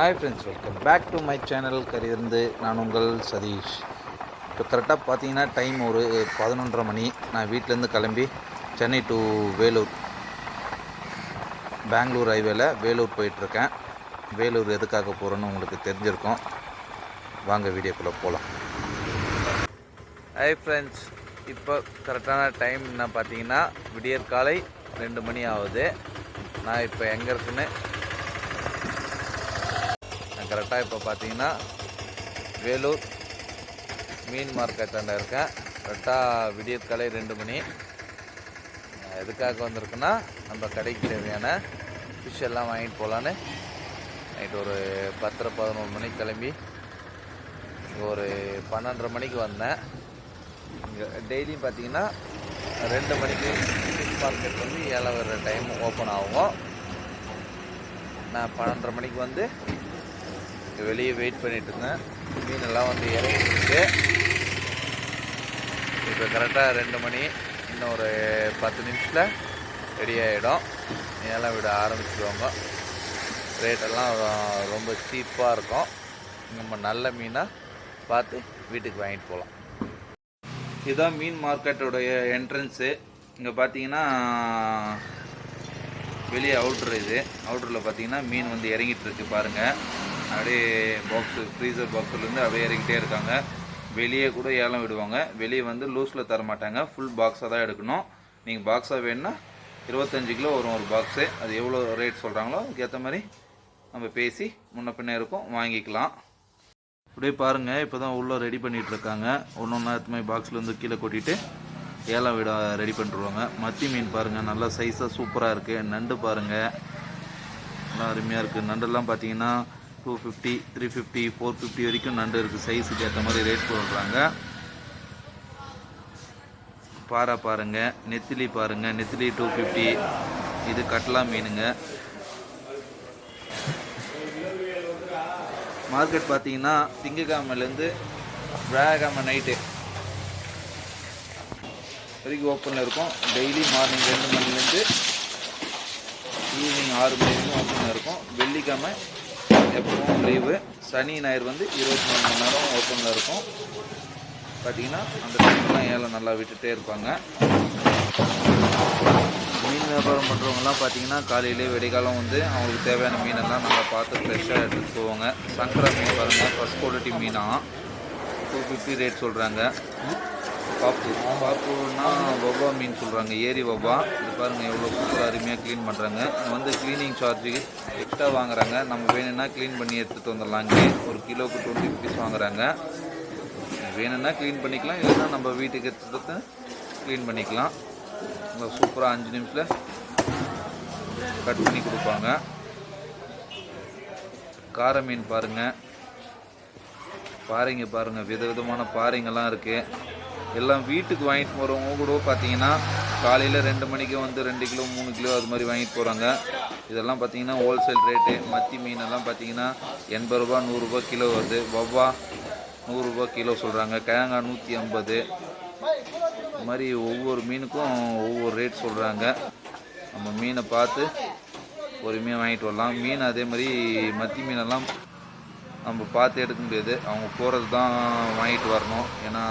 Hi friends welcome back to my channel கரியிருந்து நான் உங்கள் சதீஷ். இப்போ கரெக்டாக பார்த்தீங்கன்னா டைம் ஒரு பதினொன்றரை மணி. நான் வீட்டிலேருந்து கிளம்பி சென்னை டு வேலூர். பெங்களூர் ஹைவேல வேலூர் போயிட்டுருக்கேன். வேலூர் எதுக்காக போகிறேன்னு உங்களுக்கு தெரிஞ்சிருக்கும். வாங்க வீடியோக்குள்ளே போகலாம் ஹாய் ஃப்ரெண்ட்ஸ் இப்போ கரெக்டான டைம் என்ன பார்த்தீங்கன்னா விடியற்காலை ரெண்டு மணி ஆகுது. நான் இப்போ எங்கே இருக்குன்னு கரெக்டாக இப்போ பார்த்தீங்கன்னா வேலூர் மீன் மார்க்கெட்டாண்ட இருக்கேன். கரெக்டாக விடியற்காலை ரெண்டு மணி. எதுக்காக வந்திருக்குன்னா நம்ம கடைக்கு தேவையான ஃபிஷ் எல்லாம் வாங்கிட்டு போகலான்னு நைட் ஒரு பத்தரை பதினொன்று மணிக்கு கிளம்பி இங்கே ஒரு பன்னெண்டரை மணிக்கு வந்தேன். இங்கே டெய்லியும் பார்த்தீங்கன்னா ரெண்டு மணிக்கு ஃபிஷ் மார்க்கெட் வந்து ஏழை வர்ற டைம் ஓப்பன் ஆகும். நான் பன்னெண்டரை மணிக்கு வந்து வெளியே வெயிட் பண்ணிட்டு இருந்தேன் மீனெல்லாம் வந்து இறங்கிட்டு இப்போ கரெக்டாக ரெண்டு மணி இன்னும் ஒரு பத்து நிமிஷத்தில் ரெடி ஆகிடும் இதெல்லாம் விட ஆரம்பிச்சிடுவாங்க. ரேட்டெல்லாம் ரொம்ப சீப்பாக இருக்கும். நம்ம நல்ல மீனாக பார்த்து வீட்டுக்கு வாங்கிட்டு போகலாம். இதுதான் மீன் மார்க்கெட்டோடைய என்ட்ரன்ஸு இங்கே பார்த்தீங்கன்னா வெளியே அவுட்ரு இது. அவுட்டரில் பார்த்தீங்கன்னா மீன் வந்து இறங்கிட்டு இருக்கு பாருங்கள் அப்படியே பாக்ஸு ஃப்ரீசர் பாக்ஸ்லேருந்து அப்படியே இறங்கிட்டே இருக்காங்க. வெளியே கூட ஏலம் விடுவாங்க. வெளியே வந்து லூஸில் தர மாட்டாங்க. ஃபுல் பாக்ஸாக தான் எடுக்கணும். நீங்கள் பாக்ஸாக வேணும்னா இருபத்தஞ்சு கிலோ வரும் ஒரு பாக்ஸு அது எவ்வளோ ரேட் சொல்கிறாங்களோ அதுக்கேற்ற மாதிரி நம்ம பேசி முன்ன பின்ன இருக்கும். வாங்கிக்கலாம். அப்படியே பாருங்கள் இப்போ தான் உள்ளே ரெடி பண்ணிகிட்டு இருக்காங்க. ஒன்று ஒன்றா எத்தனை பாக்ஸ்லேருந்து கீழே கொட்டிட்டு ஏலம் விட ரெடி பண்ணிடுவாங்க மத்தி மீன் பாருங்கள் நல்லா சைஸாக சூப்பராக இருக்குது நண்டு பாருங்கள் நல்லா அருமையாக இருக்குது நண்டெல்லாம் பார்த்தீங்கன்னா two fifty three fifty four fifty வரைக்கும் நண்டு இருக்குது சைஸுக்கு ஏற்ற மாதிரி ரேட் போடுறாங்க. பாறை பாருங்கள் நெத்திலி பாருங்கள் நெத்திலி டூ ஃபிஃப்டி இது கட்லா மீனுங்க. மார்க்கெட் பார்த்தீங்கன்னா திங்கக்கிழமைலேருந்து வியாழக்கிழமை நைட்டு வரைக்கும் ஓப்பனில் இருக்கும். டெய்லி மார்னிங் ரெண்டு மணிலேருந்து ஈவினிங் ஆறு மணி வரைக்கும் ஓப்பனில் இருக்கும். வெள்ளிக்கிழமை எப்பவும் லீவு சனி ஞாயிறு வந்து இருபத்தி நாலு மணி நேரம் ஓப்பனில் இருக்கும். பார்த்தீங்கன்னா அந்த டைம்லாம் ஏழை நல்லா விட்டுட்டே இருப்பாங்க. மீன் வியாபாரம் பண்ணுறவங்கலாம் பார்த்தீங்கன்னா காலையிலே வெடிகாலம் வந்து அவங்களுக்கு தேவையான மீனெல்லாம் நல்லா பார்த்து ஃப்ரெஷ்ஷாக எடுத்துகிட்டு போவாங்க. சங்கரா மீன் பாருங்கள் ஃபஸ்ட் குவாலிட்டி மீனாக டூ ஃபிஃப்டி ரேட் சொல்கிறாங்க பாப்பு. பாப்புனா வவ்வா மீன் சொல்கிறாங்க ஏரி வவ்வா. இது பாருங்கள் எவ்வளோ சூப்பராக அருமையாக க்ளீன் பண்ணுறாங்க இங்கே வந்து க்ளீனிங் சார்ஜுக்கு எக்ஸ்ட்ரா வாங்குறாங்க. நம்ம வேணும்னா க்ளீன் பண்ணி எடுத்துகிட்டு வந்துடலாம். இங்கே ஒரு கிலோவுக்கு டுவெண்ட்டி ருபீஸ் வாங்குறாங்க. வேணும்னா க்ளீன் பண்ணிக்கலாம். இல்லைன்னா நம்ம வீட்டுக்கு எடுத்துகிட்டு க்ளீன் பண்ணிக்கலாம். நல்லா சூப்பராக அஞ்சு நிமிஷத்தில் கட் பண்ணி கொடுப்பாங்க. கார மீன் பாருங்கள் பாறைங்க பாருங்கள் விதவிதமான பாறைங்கெல்லாம் இருக்குது எல்லாம் வீட்டுக்கு வாங்கிட்டு போகிறவங்க கூட பார்த்தீங்கன்னா காலையில் ரெண்டு மணிக்கு வந்து ரெண்டு கிலோ மூணு கிலோ அது மாதிரி வாங்கிட்டு போகிறாங்க இதெல்லாம் பார்த்தீங்கன்னா ஹோல்சேல் ரேட்டு மத்தி மீனெல்லாம் பார்த்தீங்கன்னா எண்பது ரூபா நூறுரூபா கிலோ வருது. வவ்வா நூறுரூபா கிலோ சொல்கிறாங்க கிழங்கா நூற்றி ஐம்பது. இது மாதிரி ஒவ்வொரு மீனுக்கும் ஒவ்வொரு ரேட் சொல்கிறாங்க நம்ம மீனை பார்த்து பொறுமையாக வாங்கிட்டு வரலாம். மீன் அதே மாதிரி மத்தி மீனெல்லாம் நம்ம பார்த்து எடுக்க முடியாது. அவங்க போகிறது தான் வாங்கிட்டு வரணும். ஏன்னா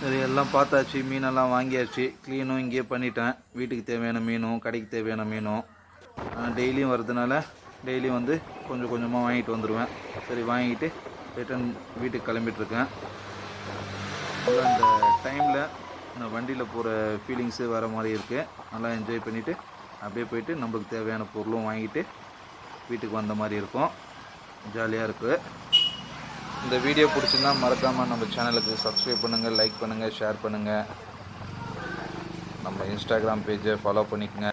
சரி எல்லாம் பார்த்தாச்சு மீனெல்லாம் வாங்கியாச்சு. க்ளீனும் இங்கேயே பண்ணிட்டேன். வீட்டுக்கு தேவையான மீனும் கடைக்கு தேவையான மீனும் டெய்லியும் வர்றதுனால டெய்லியும் வந்து கொஞ்சம் கொஞ்சமாக வாங்கிட்டு வந்துடுவேன் சரி வாங்கிட்டு ரிட்டன் வீட்டுக்கு கிளம்பிட்டுருக்கேன். அந்த டைமில் இந்த வண்டியில் போகிற ஃபீலிங்ஸு வர மாதிரி இருக்குது நல்லா என்ஜாய் பண்ணிவிட்டு அப்படியே போயிட்டு நம்மளுக்கு தேவையான பொருளும் வாங்கிட்டு வீட்டுக்கு வந்த மாதிரி இருக்கும். ஜாலியாக இருக்குது இந்த வீடியோ பிடிச்சிருந்தா மறக்காமல் நம்ம சேனலுக்கு சப்ஸ்கிரைப் பண்ணுங்கள் லைக் பண்ணுங்கள் ஷேர் பண்ணுங்கள் நம்ம இன்ஸ்டாகிராம் பேஜை ஃபாலோ பண்ணிக்கங்க.